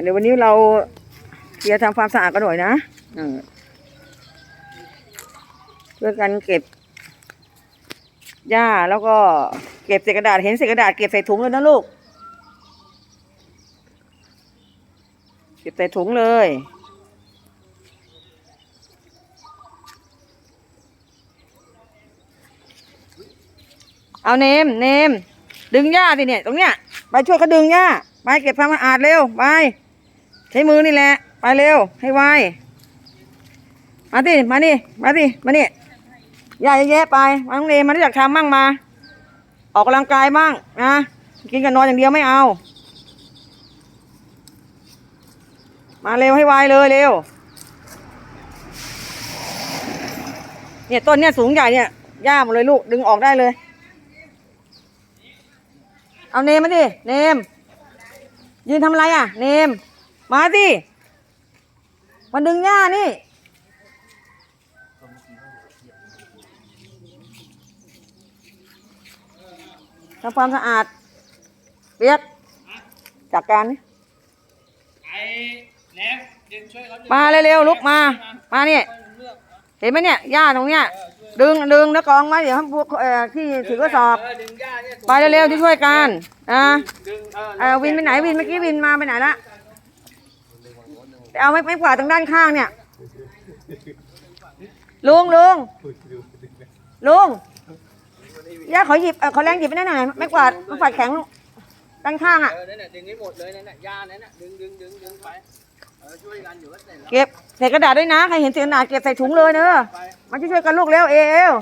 เดี๋ยววันนี้เราเคลียร์ทำความสะอาดกันหน่อยนะเออช่วยกันเก็บหญ้าแล้วก็เก็บเศษกระดาษเห็นเศษกระดาษเก็บใส่ถุงเลยนะลูก เก็บใส่ถุงเลยเอาเนมเนม ดึงหญ้าสิเนี่ย ตรงเนี้ยไปช่วยเขาดึงหญ้า ไปเก็บความสะอาดเร็วไปใช้มือนี่แหละ ไปเร็ว ให้ไวมาดิมาดิมาดิมานี่หญ้ายอะแยะไปมาน้องเนมมาที่อยากทำมั่งมา ออกกำลังกายบ้างนะกินกับนอนอย่างเดียวไม่เอา มาเร็วให้ไวเลยเร็วเนี่ยต้นเนี่ยสูงใหญ่เนี่ยหญ้าหมดเลยลูกดึงออกได้เลย เอาเนมมาดิเนม ยืนทำอะไรอะ เนม มาสิมาดึงหญ้านี่ ทำความสะอาด เปียกจากการนี่ไอ้แหนมเดี๋ยวช่วยเขาดึงมาเร็วๆลุกมา มาเนี่ย เห็นไหมเนี่ยหญ้าตรงเนี้ย ดึงดึงแล้วกองไว้เดี๋ยวพวกเอ่อที่ถือกระสอบ ดึงหญ้าเนี่ยไปเร็วๆที่ช่วยกันนะดึงเออเออวินไปไหนวินเมื่อกี้วินมาไปไหนละไปเอาไม่ไม่กวาดตรงด้านข้างเนี่ย ลุงลุงลุงย่าขอหยิบเออขอแรงหยิบไปหน่อยไม่กวาดไม่กวาดแข็งด้านข้างอะเออนั่นน่ะดึงให้หมดเลยนั่นน่ะหญ้านั่นน่ะดึงดึงดึงดึงไป เออช่วยกันอยู่ก็เสร็จแล้วเก็บใส่กระดาษด้วยนะ ใครเห็นเศษกระดาษเก็บใส่ถุงเลยเนอะมาช่วยกันลูกเร็วเอว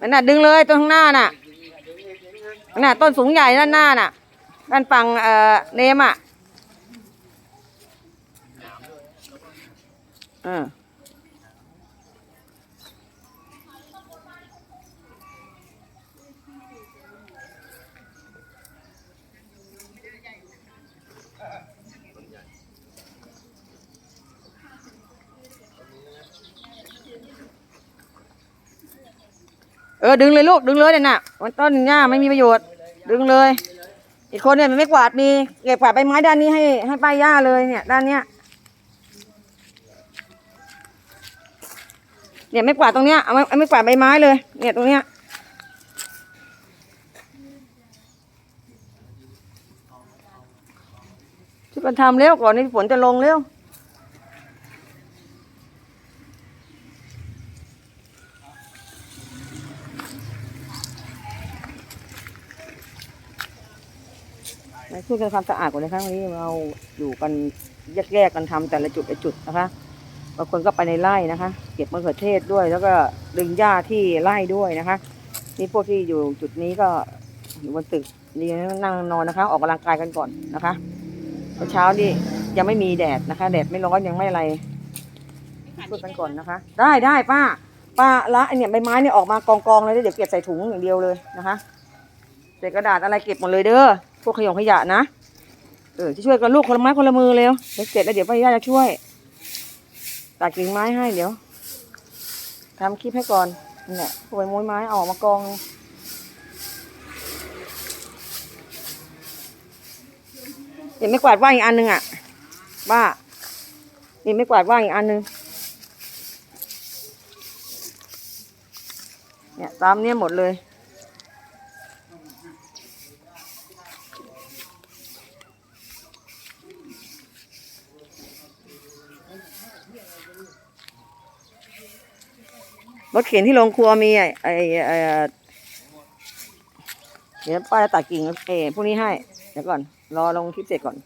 นั่นน่ะดึงเลยต้นข้างหน้าน่ะนั่นน่ะต้นสูงใหญ่ด้านหน้าน่ะด้านฝั่งเอ่อเนมอะเออ ออดึงเลยลูกดึงเลยเนี่ยน่ะมันต้นหญ้าไม่มีประโยชน์ ดึงเลย อีกคนเนี่ยมันไม่กวาดมีเก็บกวาดใบไม้ด้านนี้ให้ให้ป้ายหญ้าเลยเนี่ย ด้านเนี้ยเนี่ยไม่กวาดตรงเนี้ยเอาไม่ไม่กวาดใบไม้เลย เนี่ยตรงเนี้ยช่วยกันทำเร็วก่อนที่ฝนจะลงเร็ว ช่วยกันความสะอาดก่อนนะคะวันนี้เราอยู่กันแยกๆกันทำแต่ละจุดละจุดนะคะบางคนก็ไปในไร่นะคะ เก็บมะเขือเทศด้วย แล้วก็ดึงหญ้าที่ไร่ด้วยนะคะ นี่พวกที่อยู่จุดนี้ก็อยู่บนตึกนี่นั่งนอนนะคะ ออกกำลังกายกันก่อนนะคะเช้านี่ยังไม่มีแดดนะคะ แดดไม่ร้อนยังไม่อะไรช่วยกันก่อนนะคะ ได้ได้ป้าป้าละไอเนี่ยใบไม้เนี่ยออกมากองกองๆเลยเดี๋ยวเก็บใส่ถุงอย่างเดียวเลยนะคะเศษกระดาษอะไรเก็บหมดเลยเด้อ พวกขยงขยะนะ เออช่วยกันลูกคนละไม้คนละมือเร็วเดี๋ยวเสร็จแล้วเดี๋ยวป้าย่าจะช่วย ตัดกิ่งไม้ให้เดี๋ยวทำคลิปให้ก่อนเนี่นแหละพวกใบไม้ไม้ออกมากองเห็นไม่กวาดว่างอีกอันหนึ่งอะบ้านี่ไม่กวาดว่างอีกอันหนึ่งเนี่ยตามเนี่ยหมดเลย รถเข็นที่โรงครัวมีไอ้ไอ้ไอ้เดี๋ยวป้าจะตัดกิ่งเอ้พวกนี้ให้ เดี๋ยวก่อน รอลงคลิปเสร็จก่อน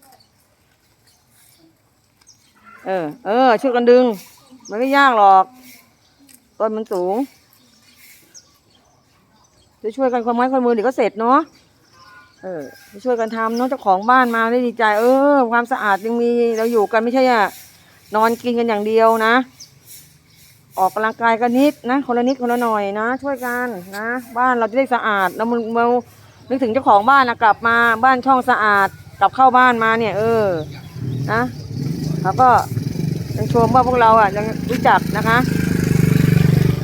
เออ เออช่วยกันดึง มันไม่ยากหรอก ต้นมันสูง จะช่วยกันคนไม้คนมือเดี๋ยวก็เสร็จเนาะ เออจะช่วยกันทำเนาะเจ้าของบ้านมาได้ดีใจ เออ ความสะอาดยังมีเราอยู่กันไม่ใช่อะนอนกินกันอย่างเดียวนะ ออกกำลังกายกันนิดนะ คนละนิดคนละหน่อยนะ ช่วยกันนะ บ้านเราจะได้สะอาดแล้วมันเรานึกถึงเจ้าของบ้านนะกลับมาบ้านช่องสะอาด กลับเข้าบ้านมาเนี่ย เออนะแล้วก็ยังชมว่าพวกเราอะยังรู้จักนะคะ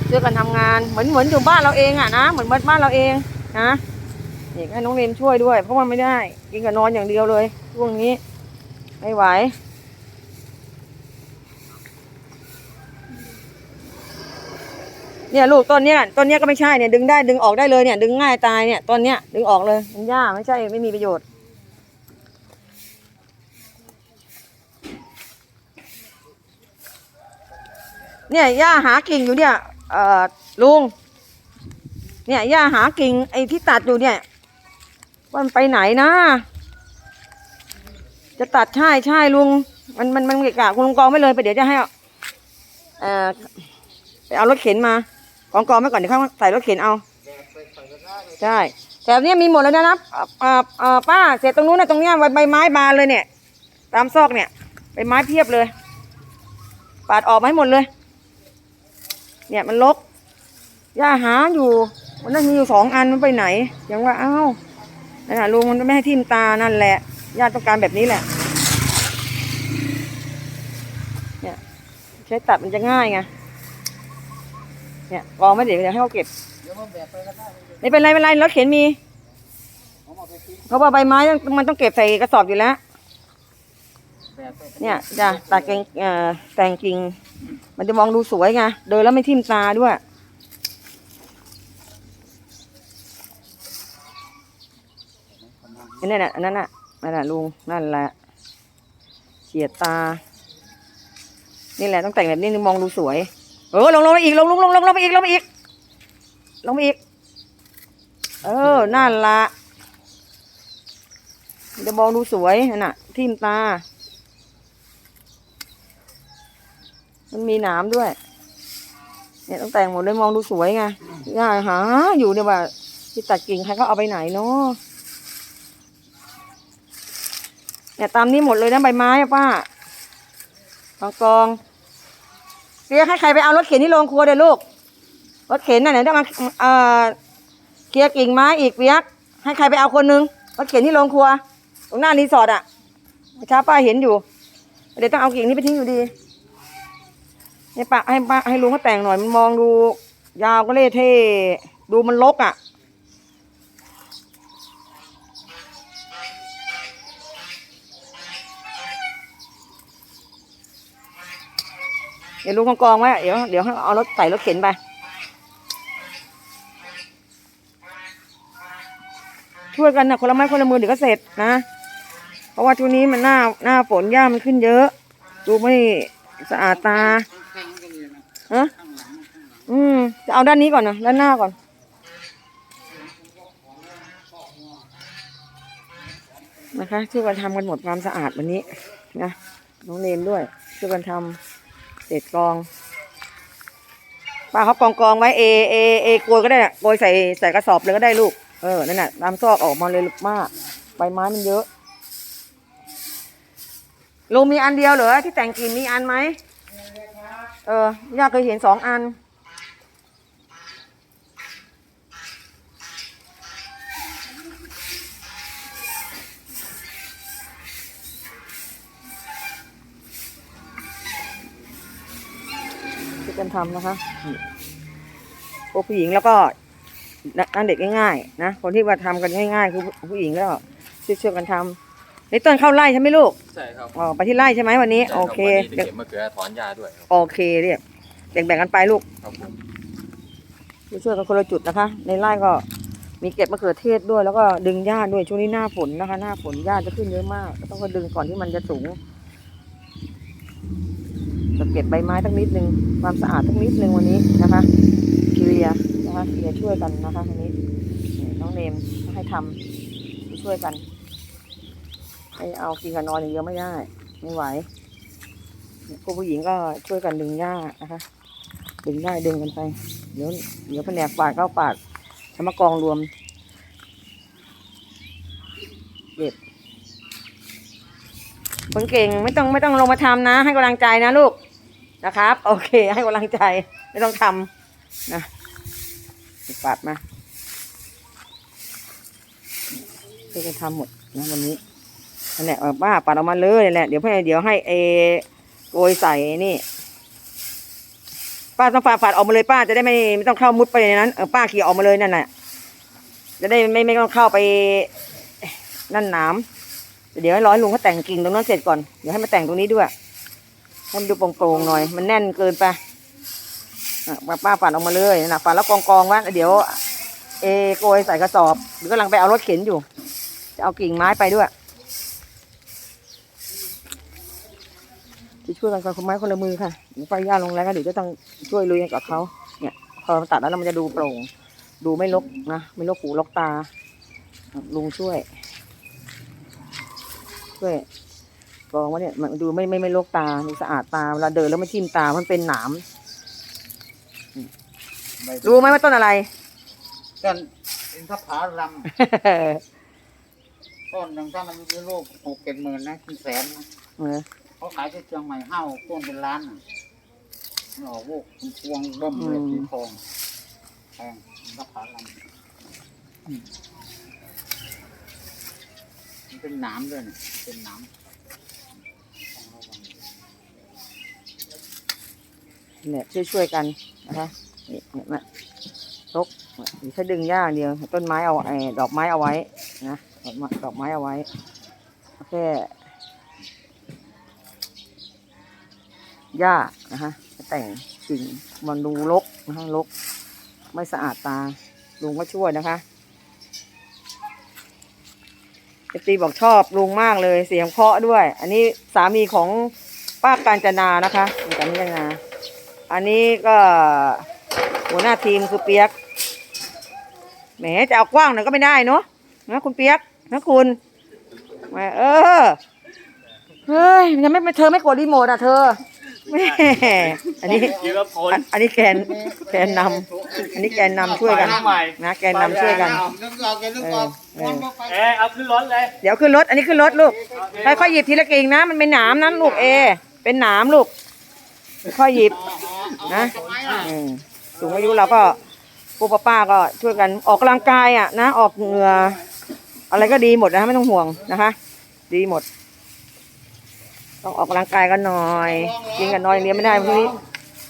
ช่วยกันทำงานเหมือนเหมือนอยู่บ้านเราเองอะนะเหมือนบ้านเราเองนะนี่ให้น้องเรนช่วยด้วย เพราะว่าไม่ได้กินกับนอนอย่างเดียวเลยช่วงนี้ไม่ไหว เนี่ยลูกต้นเนี้ยต้นเนี้ยก็ไม่ใช่เนี่ยดึงได้ดึงออกได้เลยเนี่ย ดึงง่ายตายเนี่ยต้นเนี้ยดึงออกเลยมันหญ้าไม่ใช่ไม่มีประโยชน์ เนี่ยย่าหากิ่งอยู่เนี่ยเอ่อลุงเนี่ยย่าหากิ่งไอ้ที่ตัดอยู่เนี่ยมันไปไหนนะ จะตัดใช่ใช่ลุง มันมันมันเกะกะคุณลุงกองไม่เลยไปเดี๋ยวจะให้เอเอ่อไปเอารถเข็นมา กองกองไว้ก่อนเดี๋ยวเขาใส่รถเข็นเอาใช่แต่เนี้ยมีหมดแล้วนะเอ่อเอ่อเอ่อป้าเสร็จตรงนู้นนะตรงเนี้ยใบไม้บานเลยเนี่ย ตามซอกเนี่ยใบไม้เพียบเลย ปาดออกมาให้หมดเลย เนี่ยมันลกย่าหาอยู่มันนั่นมีอยู่สองอันมันไปไหนยังว่าอ้าวนั่นน่ะลุงมันไม่ให้ทิ่มตานั่นแหละญาติต้องการแบบนี้แหละ เนี่ย ใช้ตัดมันจะง่ายไง เนี่ยกองไม่เดี๋ยวเดี๋ยวให้เขาเก็บเดี๋ยวมาแบกไปก็ได้ไม่เป็นไรไม่เป็นไรรถเข็นมีผมเอาไปทิ้งเพราะว่าใบไม้มันต้องเก็บใส่กระสอบอยู่แล้ว แบกไปเนี่ยจ้ะตัดกิ่งเอ่อแต่งกิ่งมันจะมองดูสวยไงเดินแล้วไม่ทิ่มตาด้วย นั่นแหละอันนั้นน่ะนั่นแหละลุงนั่นแหละเฉียดตา นี่แหละต้องแต่งแบบนี้มองดูสวย เออลงลงไปอีกลงลงลงลงลงไปอีกลงไปอีกลงไปอีก เออนั่นละจะมองดูสวยนั่นน่ะ ทิ่มตา มันมีหนามด้วย เนี่ยต้องแต่งหมดเลยมองดูสวยไงย่ายหาอยู่เนี่ยว่าที่ตัดกิ่งใครเขาเอาไปไหนเนาะเนี่ยตามนี้หมดเลยนะใบไม้ป้า กองกอง ปียกให้ใครไปเอารถเข็นที่โรงครัวเดี๋ยวลูก รถเข็นน่ะเดี๋ยวต้องมาเอ่อเคลียร์กิ่งไม้อีกเปียก ให้ใครไปเอาคนนึงรถเข็นที่โรงครัว ตรงหน้ารีสอร์ทอะเช้าป้าเห็นอยู่ เดี๋ยวต้องเอากิ่งนี้ไปทิ้งอยู่ดีให้ป้าให้ป้าให้ลุงเขาแต่งหน่อยมันมองดู ยาวก็เล่เท่ดูมันลกอะ เดี๋ยวลุงกองกองไว้เดี๋ยวเดี๋ยวให้เอารถใส่รถเข็นไปช่วยกันนะคนละไม้คนละมือเดี๋ยวก็เสร็จนะ เพราะว่าช่วงนี้มันหน้าหน้าฝนหญ้ามันขึ้นเยอะ ดูไม่สะอาดตาฮะอืมจะเอาด้านนี้ก่อนนะด้านหน้าก่อนนะคะช่วยกันทำกันหมดความสะอาดวันนี้นะน้องเนนด้วยช่วยกันทำ เศษกองปลาเขากองกองไว้เอเอเอโกยก็ได้น่ะโกยใส่ใส่กระสอบเลยก็ได้ลูกเออนั่นน่ะตามซอกออกมาเลยมากใบไม้มันเยอะลุงมีอันเดียวเหรอที่แต่งกลินมีอันไหมเออย่าเคยเห็นสองอัน กันทำนะคะนี่พวกผู้หญิงแล้วก็นั่นเด็กง่ายๆนะคนที่มาทำกันง่าย ๆ คือผู้หญิงแล้วช่วยๆกันทำนี่ต้นเข้าไร่ใช่ไหมลูกใช่ครับอ๋อไปที่ไร่ใช่ไหมวันนี้โอเคจะเดี๋ยวเก็บมะเขือถอนหญ้าด้วยครับโอเคเรียบแบ่งๆกันไปลูกครับผมช่วยกันคนละจุดนะคะ ในไร่ก็มีเก็บมะเขือเทศด้วยแล้วก็ดึงหญ้าด้วยช่วงนี้หน้าฝนนะคะ หน้าฝนหญ้าจะขึ้นเยอะมากก็ต้องก็ดึงก่อนที่มันจะสูง จะเก็บใบไม้ตั้งนิดนึง ความสะอาดตั้งนิดนึงวันนี้นะคะเคลียนะคะเคลียช่วยกันนะคะทีนี้นี่น้องเนมให้ทำช่วยกันให้เอากินกับนอนอย่างเดียวไม่ได้ไม่ไหวพวกผู้หญิงก็ช่วยกันดึงหญ้านะคะ ดึงได้ดึงกันไป เดี๋ยวเดี๋ยวแผนกปาดเข้าปาดจะมากองรวมเด็ดคนเก่งไม่ต้องไม่ต้องลงมาทำนะ ให้กำลังใจนะลูก นะครับ โอเค ให้กำลังใจไม่ต้องทำนะปาดมาช่วยกันทำหมดนะวันนี้นั่นแหละป้าปาดออกมาเลยนั่นแหละเดี๋ยวให้เดี๋ยวให้เอโกยใส่นี่ป้าต้องฝาดฝาดออกมาเลยป้าจะได้ไม่ไม่ต้องเข้ามุดไปในนั้นเออป้าขี่ออกมาเลยนั่นแหละจะได้ไม่ไม่ต้องเข้าไปนั่นนามเดี๋ยวให้ร้อยลุงเขาแต่งกิ่งตรงนั้นเสร็จก่อนเดี๋ยวให้มาแต่งตรงนี้ด้วย ให้มันดูโปร่งๆหน่อย มันแน่นเกินไปป้าป้าฝันออกมาเลยนะฝันแล้วกองกองๆไว้เดี๋ยว เอโกยใส่กระสอบหรือกำลังไปเอารถเข็นอยู่ จะเอากิ่งไม้ไปด้วยจะช่วยกันคนไม้คนละมือค่ะไฟย่าลงแล้วก็เดี๋ยวจะต้องช่วยลุยกับเขาเนี่ยพอตัดแล้วมันจะดูโปร่ง ดูไม่ลกนะไม่ลกหูลกตาลุงช่วย ช่วย กองว่าเนี่ยมันดูไม่ไม่ไม่ลกตาดูสะอาดตาเวลาเดินแล้วไม่ทิ่มตามันเป็นหนามรู้ไหมว่าต้นอะไร ต้นอินทผลัมต้นหนึ่งถ้ามันมีลูกหกเจ็ดหมื่นนะเป็นแสนนะเออเขาขายที่เชียงใหม่ห้าต้นเป็นล้านน่ะมันออกลูกเป็นพวงเบิ่มเลยสีทองแพงอินทผลัมมันเป็นหนามด้วยนะเป็นหนามต้องระวัง เนี่ยช่วยช่วยๆกันนะคะนี่เนี่ยมาลกแค่ดึงหญ้าอย่างเดียว ต้นไม้เอาไอ้ดอกไม้เอาไว้นะดอกไม้ดอกไม้เอาไว้แค่หญ้านะคะแต่งกิ่งมันดูรกนะคะรกไม่สะอาดตาลุงก็ช่วยนะคะเอตีบอกชอบลุงมากเลยเสียงเพราะด้วย อันนี้สามีของป้าการจนานะคะการจนา อันนี้ก็หัวหน้าทีมคือเปียก แหมจะเอากว้างหน่อยก็ไม่ได้เนาะนะคุณเปียกนะคุณแหมเออ เฮ้ยยังไม่เธอไม่กดรีโมทอะเธอแหม่อันนี้คิดว่าผลอันอันนี้แกนแกนนำอันนี้แกนนำช่วยกันใหม่นะแกนนำช่วยกันนึกออกแกนึกออกเออ มันก็ไปเออเอาขึ้นรถเลยเดี๋ยวขึ้นรถ อันนี้ขึ้นรถลูกค่อยๆหยิบทีละกิ่งนะ มันเป็นหนามนะลูกเอ เป็นหนามลูก ค่อยหยิบนะอืมสูงอายุเราก็ปู่ป้าป้าก็ช่วยกันออกกำลังกายอะนะออกเหงื่ออะไรก็ดีหมดนะคะไม่ต้องห่วงนะคะ ดีหมด ต้องออกกำลังกายกันหน่อยกินกันน้อยเดียวไม่ได้พรุ่นี้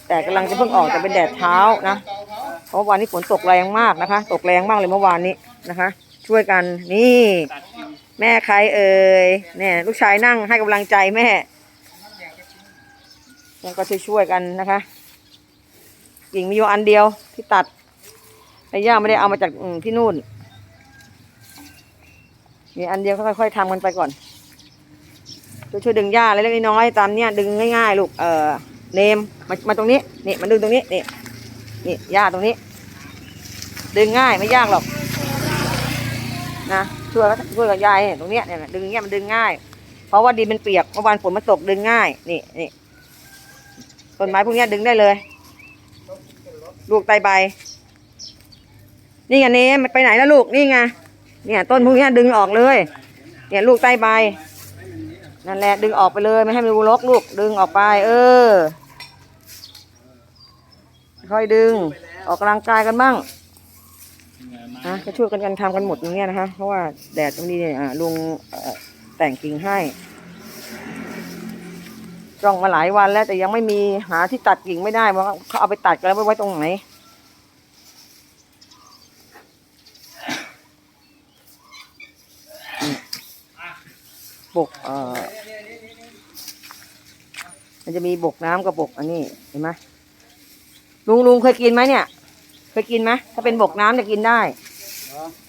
แต่กำลังจะเพิ่งออกแต่เป็นแดดเช้านะเพราะวันนี้ฝนตกแรงมากนะคะ ตกแรงมากเลยเมื่อวานนี้นะคะ ช่วยกันนี่ แม่ใครเอ่ยเนี่ยลูกชายนั่งให้กำลังใจแม่ แล้วก็ช่วยๆกันนะคะกิ่งมีอยู่อันเดียวที่ตัดไอ้ย่าไม่ได้เอามาจากที่นู่น มีอันเดียวค่อยๆทำกันไปก่อนช่วยช่วยๆดึงหญ้าเล็กๆน้อยๆตามเนี้ยดึงง่ายๆลูกเอ่อเนมมามาตรงนี้นี่มันดึงตรงนี้นี่นี่หญ้าตรงนี้ ดึงง่ายไม่ยากหรอกนะช่วยช่วยกับยายเนี่ยตรงเนี้ยเนี่ยดึงเนี้ยมันดึงง่าย เพราะว่าดินมันเปียกเมื่อวานฝนมันตกดึงง่าย นี่นี่ ต้นไม้พวกนี้ดึงได้เลย ลูกไตใบ นี่ไงเนมมันไปไหนแล้วลูก นี่ไง เนี่ย ต้นพวกนี้ดึงออกเลย เนี่ยลูกไตใบ นั่นแหละดึงออกไปเลยไม่ให้มันรกลูก ดึงออกไป เออ ค่อยดึง ออกกำลังกายกันบ้างนะก็ช่วยกันกันทำกันหมดอย่างเงี้ยนะคะ เพราะว่าแดดตรงนี้เนี่ยลุงแต่งกิ่งให้ จ้องมาหลายวันแล้วแต่ยังไม่มีหาที่ตัดกิ่งไม่ได้ว่าเขาเอาไปตัดกันแล้วไว้ตรงไหนบกเอ่อมันจะมีบกน้ำกับบกอันนี้เห็นไหมลุงลุงเคยกินไหมเนี่ย เคยกินไหมถ้าเป็นบกน้ำจะกินได้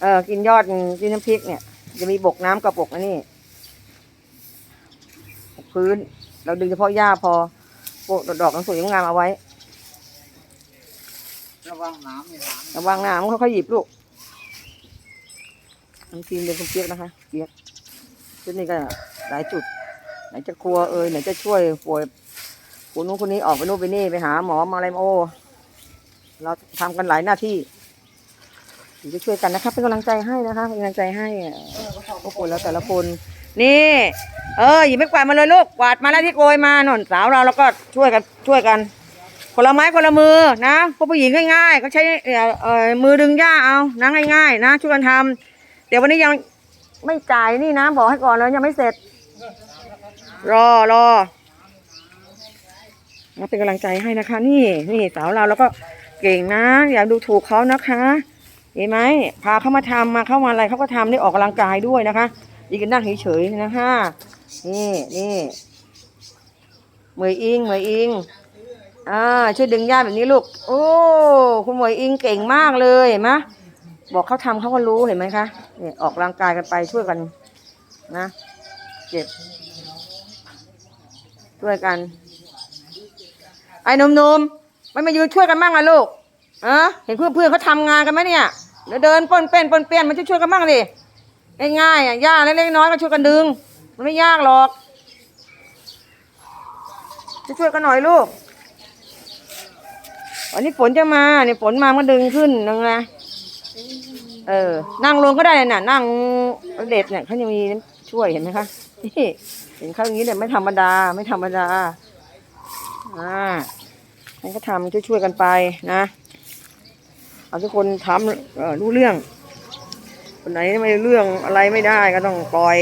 เออ กินยอดกินน้ำพริกเนี่ย จะมีบกน้ำกับบกอันนี้พื้น เราดึงเฉพาะหญ้าพอโปะดอกๆสวยๆงามๆเอาไว้ ระวังหนามนี่หนามระวังน้ำค่อยๆหยิบลูกน้ำทีมเป็นคนเปียกนะคะเปียกชุดนี้ก็หลายจุด ไหนจะครัวเอ่ยไหนจะช่วยป่วยคนนู้นคนนี้ออกไปนู่นไปนี่ไปหาหมอมาอะไรมาโอ้เราทำกันหลายหน้าที่เดี๋ยวจะช่วยกันนะคะเป็นกำลังใจให้นะคะเป็นกำลังใจให้เอ่อพวกคนแล้วแต่ละคน นี่ เออหยิบไม่กวาดมาเลยลูกกวาดมาแล้วที่โกยมาหน่นสาวเราแล้วก็ช่วยกันช่วยกันคนละไม้คนละมือนะพวกผู้หญิงง่ายๆก็ใช้เอ่อเออมือดึงหญ้าเอานะง่าย ๆ นะช่วยกันทำเดี๋ยววันนี้ยังไม่จ่ายนี่นะบอกให้ก่อนเลยยังไม่เสร็จ รอรอนะเป็นกำลังใจให้นะคะ นี่นี่สาวเราแล้วก็เก่งนะ อย่าดูถูกเขานะคะเห็นไหมพาเขามาทำมาเข้ามาอะไรเขาก็ทำได้ออกกำลังกายด้วยนะคะดีกนนั่งเฉยๆนะฮะ นี่นี่เหมยอิงเหมยอิงอ่าช่วยดึงย่าแบบนี้ลูก โอ้คุณเหมยอิงเก่งมากเลยเห็นไหมบอกเขาทำเขาก็รู้เห็นไหมคะเนี่ยออกกำลังกายกันไปช่วยกันนะเจ็บช่วยกัน ไอ้นุ่มๆไม่มายืนช่วยกันบ้างล่ะลูกเออเห็นเพื่อนๆเขาทำงานกันไหมเนี่ยเดี๋ยวเดินป้นเปนป้นเปี้ยนมาช่วยๆกันบ้างดิง่ายๆอะย่าเล็กๆน้อยก็ช่วยกันดึง มันไม่ยากหรอกจะช่วยกันหน่อยลูกวันนี้ฝนจะมาเนี่ยฝนมามันก็ดึงขึ้นนึงนะเออ นั่งลงก็ได้น่ะ นั่งเด็ดเนี่ยเขาจะมีช่วยเห็นไหมคะนี่เห็นเขาอย่างนี้เนี่ยไม่ธรรมดาไม่ธรรมดาอ่าให้ก็ทำช่วยๆกันไปนะเอาทุกคนทำรู้เรื่องคนไหนไม่รู้เรื่องอะไรไม่ได้ก็ต้องปล่อย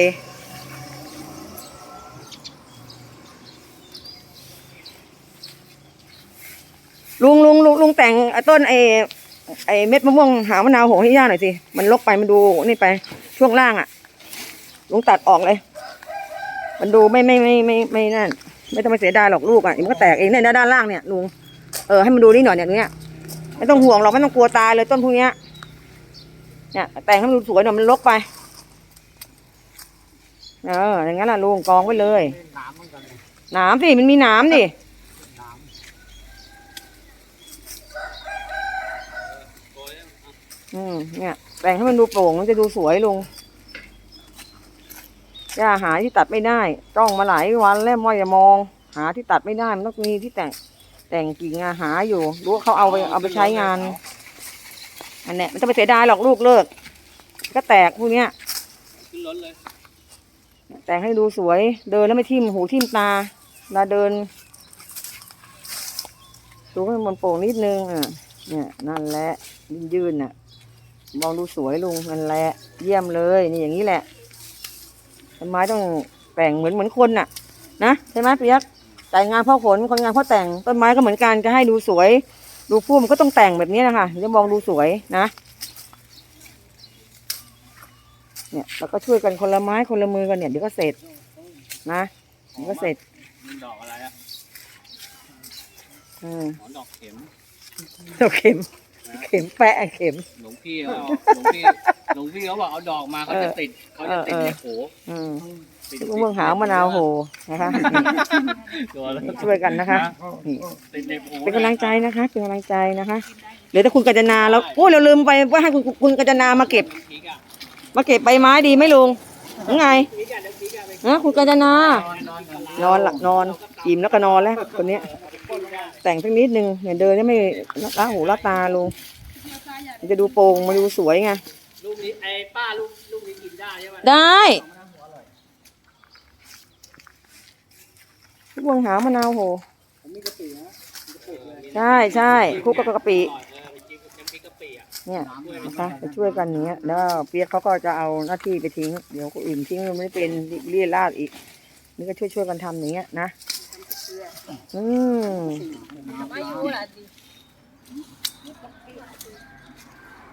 ลุงลุงลุงลุงแต่งไอ้ต้นไอ้ไอ้เม็ดมะม่วงหามะนาวโหให้ย่าหน่อยสิ มันลกไปมันดูนี่ไปช่วงล่างอะ ลุงตัดออกเลย มันดูไม่ไม่ไม่ไม่ไม่นั่น ไม่ต้องไปเสียดายหรอกลูกอะมันก็แตกเองเนี่ยด้านล่างเนี่ยลุงเออให้มันดูนี่หน่อยเนี่ยตรงเนี้ยไม่ต้องห่วงหรอกไม่ต้องกลัวตายเลยต้นพวกเนี้ยเนี่ยแต่งให้มันดูสวยหน่อยมันรกไปเอออย่างนั้นล่ะลุงกองไว้เลยนามเหมือนกันเลยหนามสิมันมีหนามดิ หนาม อืมเนี่ยแต่งให้มันดูโปร่งมันจะดูสวยลุงย่าหาที่ตัดไม่ได้ ต้องมาหลายวันแล้วมอยจะมอง หาที่ตัดไม่ได้มันต้องมีที่แต่ง แต่งกิ่งอะหาอยู่รู้ว่าเขาเอาไปเอาไปใช้งานอันเนี้ยมันจะไปเสียดายหรอกลูกเลิก ก็แตกพวกเนี้ยขึ้นรถเลย แต่งให้ดูสวย เดินแล้วไม่ทิ่มหูทิ่มตาเวลาเดินดูให้มันโปร่งนิดนึงอะเนี่ยนั่นแหละยืนๆน่ะ มองดูสวยลุงนั่นแหละเยี่ยมเลยนี่อย่างนี้แหละต้นไม้ต้องแต่งเหมือนเหมือนคนน่ะ นะใช่ไหมเปียกแต่งงานเพ่อขนคนงานเพ่อแต่งต้นไม้ก็เหมือนกันจะให้ดูสวย ดูพุ่มก็ต้องแต่งแบบนี้นะคะจะมองดูสวยนะเนี่ยเราก็ช่วยกันคนละไม้คนละมือกันเนี่ยเดี๋ยวก็เสร็จนะเดี๋ยวก็เสร็จมันดอกอะไรอะอืมหมอนดอกเข็มเอาเข็ม เข็มแปะเข็ม หลวงพี่เขาหลวงพี่หลวงพี่เขาบอกเอาดอกมาเขาจะติดเขาจะติดในโผอืมติดมะม่วงหาวมะนาวโหนะคะ ตัวแล้วช่วยกันนะคะนี่ติดในโผเป็นกำลังใจนะคะ เป็นกำลังใจนะคะเดี๋ยวถ้าคุณกัญจนาแล้วโอ้ยเราลืมไปว่าให้คุณคุณกัญจนามาเก็บพีกอะมาเก็บใบไม้ดีไหมลุงยังไงพีกอะเดี๋ยวพีกอะไปนะคุณกัญจนานอนนอนนอนหลับนอนอิ่มแล้วก็นอนแล้วคนเนี้ย แต่งสักนิดนึงเนี่ยเดินแล้วไม่ละหูละตาลุงมันจะดูโปร่งมาดูสวยไงลูกนี้ไอ้ป้าลูกลูกนี้กินได้ใช่ไหมได้ทุกวงหามะนาวโหใช่ใช่คลุกกับกะปิเออไปกินกับน้ำพริกกะปิอะเนี่ยนะคะไปช่วยกันอย่างเงี้ยแล้วเปียกเขาก็จะเอาหน้าที่ไปทิ้ง เดี๋ยวคนอื่นทิ้งมันไม่เป็นเลี่ยราดอีก นี่ก็ช่วยช่วยๆกันทำอย่างเงี้ยนะ อืม